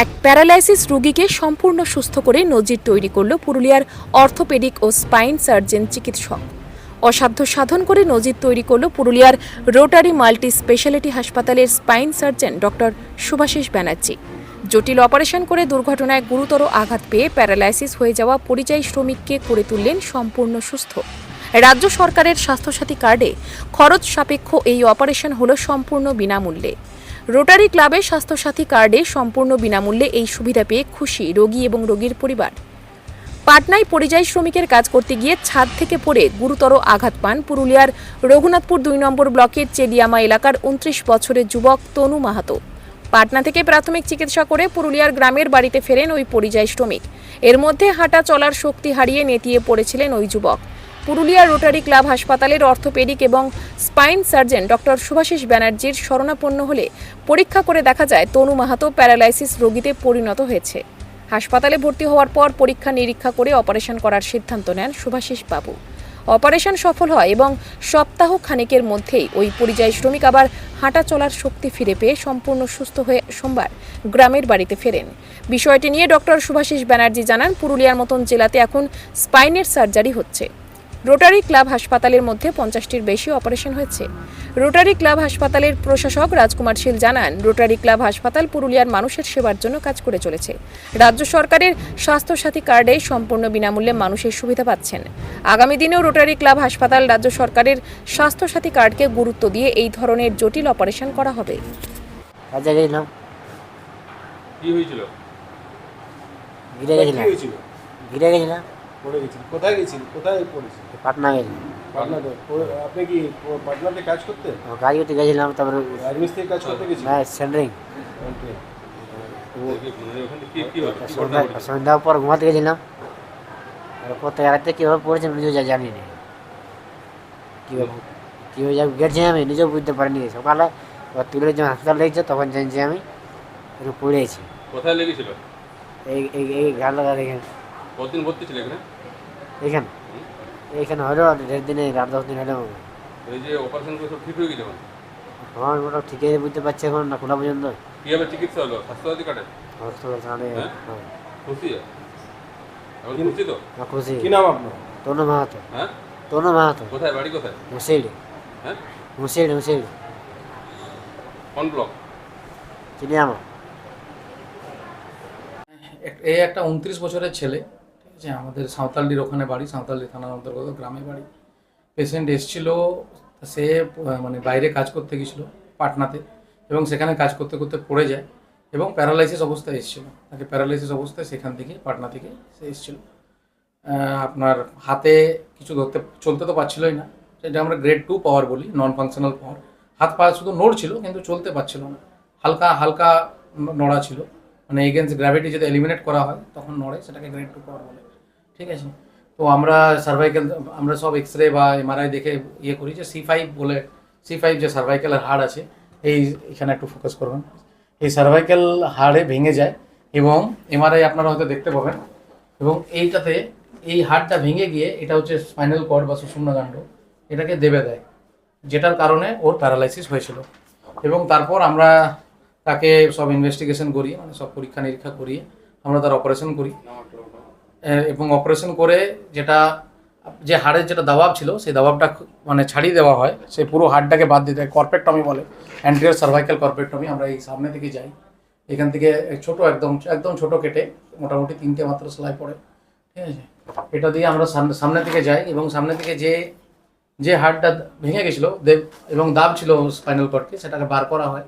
এক প্যারালাইসিস রোগীকে সম্পূর্ণ সুস্থ করে নজির তৈরি করল পুরুলিয়ার অর্থোপেডিক ও স্পাইন সার্জন চিকিৎসক। অসাধ্য সাধন করে নজির তৈরি করল পুরুলিয়ার রোটারি মাল্টি স্পেশালিটি হাসপাতালের spine surgeon doctor Subhashis Banerjee. জটিল অপারেশন করে দুর্ঘটনায় গুরুতর আঘাত পেয়ে প্যারালাইসিস হয়ে যাওয়া পরিযায়ী শ্রমিককে করে তুললেন সম্পূর্ণ সুস্থ। রাজ্য সরকারের স্বাস্থ্যসাথী কার্ডে খরচ সাপেক্ষ এই অপারেশন হলো সম্পূর্ণ বিনামূল্যে। রোটারি ক্লাবের স্বাস্থ্যসাথী কার্ডে সম্পূর্ণ বিনামূল্যে এই সুবিধা পেয়ে খুশি রোগী এবং রোগীর পরিবার। পাটনায় পরিযায়ী শ্রমিকের কাজ করতে গিয়ে ছাদ থেকে পড়ে গুরুতর আঘাত পান পুরুলিয়ার রঘুনাথপুর দুই নম্বর ব্লকের চেলিয়ামা এলাকার উনত্রিশ বছরের যুবক তনু মাহাতো। পাটনা থেকে প্রাথমিক চিকিৎসা করে পুরুলিয়ার গ্রামের বাড়িতে ফেরেন ওই পরিযায়ী শ্রমিক। এর মধ্যে হাঁটা চলার শক্তি হারিয়ে নেতিয়ে পড়েছিলেন ওই যুবক। পুরুলিয়া রোটারি ক্লাব হাসপাতালের অর্থোপেডিক এবং স্পাইন সার্জন ডক্টর সুভাষিস ব্যানার্জির শরণাপন্ন হলে পরীক্ষা করে দেখা যায় তনু মাহাতো প্যারালাইসিস রোগীতে পরিণত হয়েছে। হাসপাতালে ভর্তি হওয়ার পর পরীক্ষা নিরীক্ষা করে অপারেশন করার সিদ্ধান্ত নেন সুভাষিস বাবু। অপারেশন সফল হয় এবং সপ্তাহ খানেকের মধ্যেই ওই পরিযায়ী শ্রমিক আবার হাঁটা চলার শক্তি ফিরে পেয়ে সম্পূর্ণ সুস্থ হয়ে সোমবার গ্রামের বাড়িতে ফেরেন। বিষয়টি নিয়ে ডক্টর সুভাষিস ব্যানার্জি জানান, পুরুলিয়ার মতন জেলাতে এখন স্পাইনের সার্জারি হচ্ছে। রোটারি ক্লাব হাসপাতালের মধ্যে পঞ্চাশটির বেশি অপারেশন হয়েছে। রোটারি ক্লাব হাসপাতালের প্রশাসক রাজকুমার শীল জানান রোটারি ক্লাব হাসপাতাল পুরুলিয়ার মানুষের সেবার জন্য কাজ করে চলেছে। রাজ্য সরকারের স্বাস্থ্যসাথী কার্ডে সম্পূর্ণ বিনামূল্যে মানুষের সুবিধা পাচ্ছেন। আগামী দিনেও রোটারি ক্লাব হাসপাতাল রাজ্য সরকারের স্বাস্থ্যসাথী কার্ডকে গুরুত্ব দিয়ে এই ধরনের জটিল অপারেশন করা হবে। কি হয়েছিল? ঘিরে গেছিলাম ঘিরে গেছিলাম পড়ে গেছিল কোথায় গেছিল কোথায় পড়েছিল পাটনা গেছিলাম পাটনাতে। আপনি কি পাটনাতে কাজ করতে? কাজ করতে গেছিলাম তারপরে রাজমিস্ত্রি কাজ করতে গেছিল না সেন্টারিং। Okay. ওখানে কি কি হলো? কি ঘটনা সন্ধ্যা সন্ধ্যার পর ঘুমাতে গেছিলাম। আর কোথায় রাতে কীভাবে পড়েছে নিজেও যা জানি না। কীভাবে কীভাবে যা গেছি আমি নিজেও বুঝতে পারিনি। সকালে তুলে যখন হাসপাতাল লেগেছে তখন জানছি আমি পড়েছি কোথায় লেগেছিল? এই এই এই ঘাট লাগা দেখেন কতদিন ভর্তি ছিল এখানে? এখানে এইখানে হলো দেড় দিনে আট দশ দিন হলো এই যে অপারেশন করে সব ঠিক হয়ে গেছে এখন? আমার মোটা ঠিকই বুঝতে পারছি এখন না খোলা পর্যন্ত। কীভাবে চিকিৎসা হলো? স্বাস্থ্যসাথী কার্ডে? হসপিটাল ছাড়ে হ্যাঁ? হ্যাঁ। খুশি? এখন খুশি তো? না খুশি। কি নাম আপনার? তনু মাহাতো। হ্যাঁ? তনু মাহাতো। কোথায় বাড়ি কোথায়? মুসিড়ি। হ্যাঁ? মুসিড়ি মুসিড়ি। কোন ব্লক? চিনি আমার এই একটা উনত্রিশ বছরের ছেলে। আছে আমাদের সাঁওতালডির ওখানে বাড়ি সাঁওতালডি থানার অন্তর্গত গ্রামে বাড়ি। পেশেন্ট এসছিল, সে মানে বাইরে কাজ করতে গেছিল পাটনাতে এবং সেখানে কাজ করতে করতে পড়ে যায় এবং প্যারালাইসিস অবস্থায় এসেছিল। তাকে প্যারালাইসিস অবস্থায় সেখান থেকে, পাটনা থেকে সে এসেছিল। আপনার হাতে কিছু ধরতে, চলতে তো পারছিলই না। সেটা আমরা গ্রেড টু পাওয়ার বলি নন ফাংশনাল পাওয়ার হাত পা শুধু নড়ছিল কিন্তু চলতে পারছিল না। হালকা হালকা নড়া ছিল। মানে এগেনস্ট গ্র্যাভিটি যদি এলিমিনেট করা হয়, তখন নড়ে, সেটাকে গ্রেড টু পাওয়ার বলে। ঠিক আছে? তো আমরা সার্ভাইকেল আমরা সব এক্স রে বা এমআরআই দেখে ইয়ে করি যে সি ফাইভ বলে সি ফাইভ যে সার্ভাইকেলের হাড় আছে, এই এখানে একটু ফোকাস করবেন। এই সার্ভাইকেল হাড়ে ভেঙে যায় এবং এমআরআই আপনারা হয়তো দেখতে পাবেন এবং এইটাতে এই হাড়টা ভেঙে গিয়ে এটা হচ্ছে স্পাইনাল কর্ড বা সুষুম্নাকাণ্ড এটাকে দেবে দেয়, যেটার কারণে ওর প্যারালাইসিস হয়েছিল। এবং তারপর আমরা তাকে সব ইনভেস্টিগেশন করি মানে সব পরীক্ষা নিরীক্ষা করিয়ে আমরা তার অপারেশন করি। এবং অপারেশন করে যেটা, যে হাড়ের যেটা দাবাব ছিল, সেই দাবাবটা মানে ছাড়িয়ে দেওয়া হয়। সেই পুরো হাড়টাকে বাদ দিতে হয় কর্পেক্টমি বলে। অ্যান্টিরিয়র সার্ভাইকাল কর্পেক্টমি আমরা এই সামনে থেকে যাই। এখান থেকে ছোট একদম একদম ছোট কেটে মোটামুটি তিনটে মাত্র সেলাই পড়ে। ঠিক আছে? এটা দিয়ে আমরা সামনে সামনে থেকে যাই এবং সামনে থেকে যে যে হাড়টা ভেঙে গেছিল, দেব- এবং দাব ছিল স্পাইনাল কর্ডকে সেটাকে বার করা হয়।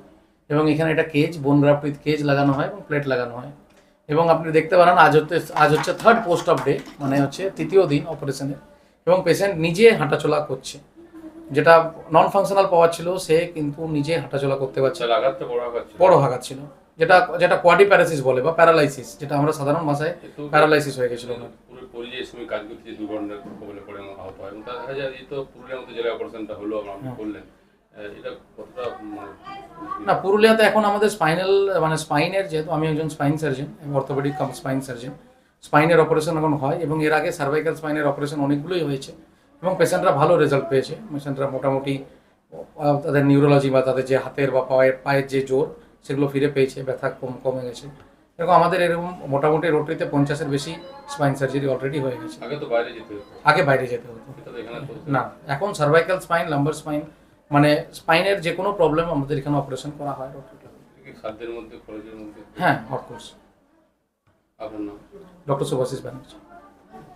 এবং এখানে একটা কেজ বোন গ্রাফট উইথ কেজ লাগানো হয় এবং প্লেট লাগানো হয়। এবং আপনি দেখতে পারেন আজ হচ্ছে আজ হচ্ছে থার্ড পোস্ট অফ ডে মানে হচ্ছে তৃতীয় দিন অপারেশনের এবং পেশেন্ট নিজে হাঁটাচলা করছে। যেটা নন ফাংশনাল পাওয়ার ছিল সে কিন্তু নিজে হাঁটাচলা করতে পারছে আঘাতটা বড় আঘাত ছিল। বড় আঘাত ছিল। যেটা যেটা কোয়াডি প্যারাসিস বলে বা প্যারালাইসিস যেটা আমরা সাধারণ ভাষায় প্যারালাইসিস হয়ে গেছিল। ওনার পরিযায়ী কাজ করতে যে দুর্ঘটনার কবলে পড়ে আহত হয় দেখা যায় এই তো পুরুলিয়ার মতো জেলায় অপারেশনটা হলো আমরা আপনি না পুরুলিয়াতে এখন আমাদের স্পাইনাল মানে স্পাইনের যেহেতু আমি একজন spine surgeon orthopedic spine surgeon স্পাইনের operation এখন হয় এবং এর আগে সার্ভাইকাল স্পাইনের অপারেশন অনেকগুলোই হয়েছে এবং পেশেন্টরা ভালো রেজাল্ট পেয়েছে। পেশেন্টরা মোটামুটি তাদের নিউরোলজি বা তাদের যে হাতের বা পায়ের পায়ের যে জোর সেগুলো ফিরে পেয়েছে ব্যথা কম কমে গেছে। এরকম আমাদের এরকম মোটামুটি রোটারিতে পঞ্চাশের বেশি স্পাইন সার্জারি অলরেডি হয়ে গেছে। আগে বাইরে যেতে আগে বাইরে যেতে হতো। না এখন সার্ভাইকাল স্পাইন লাম্বার স্পাইন মানে স্পাইনের যে কোনো প্রবলেম আমাদের এখানে অপারেশন করা হয় হ্যাঁ অফকোর্স আপনার নাম? ডক্টর সুভাশিস ব্যানার্জি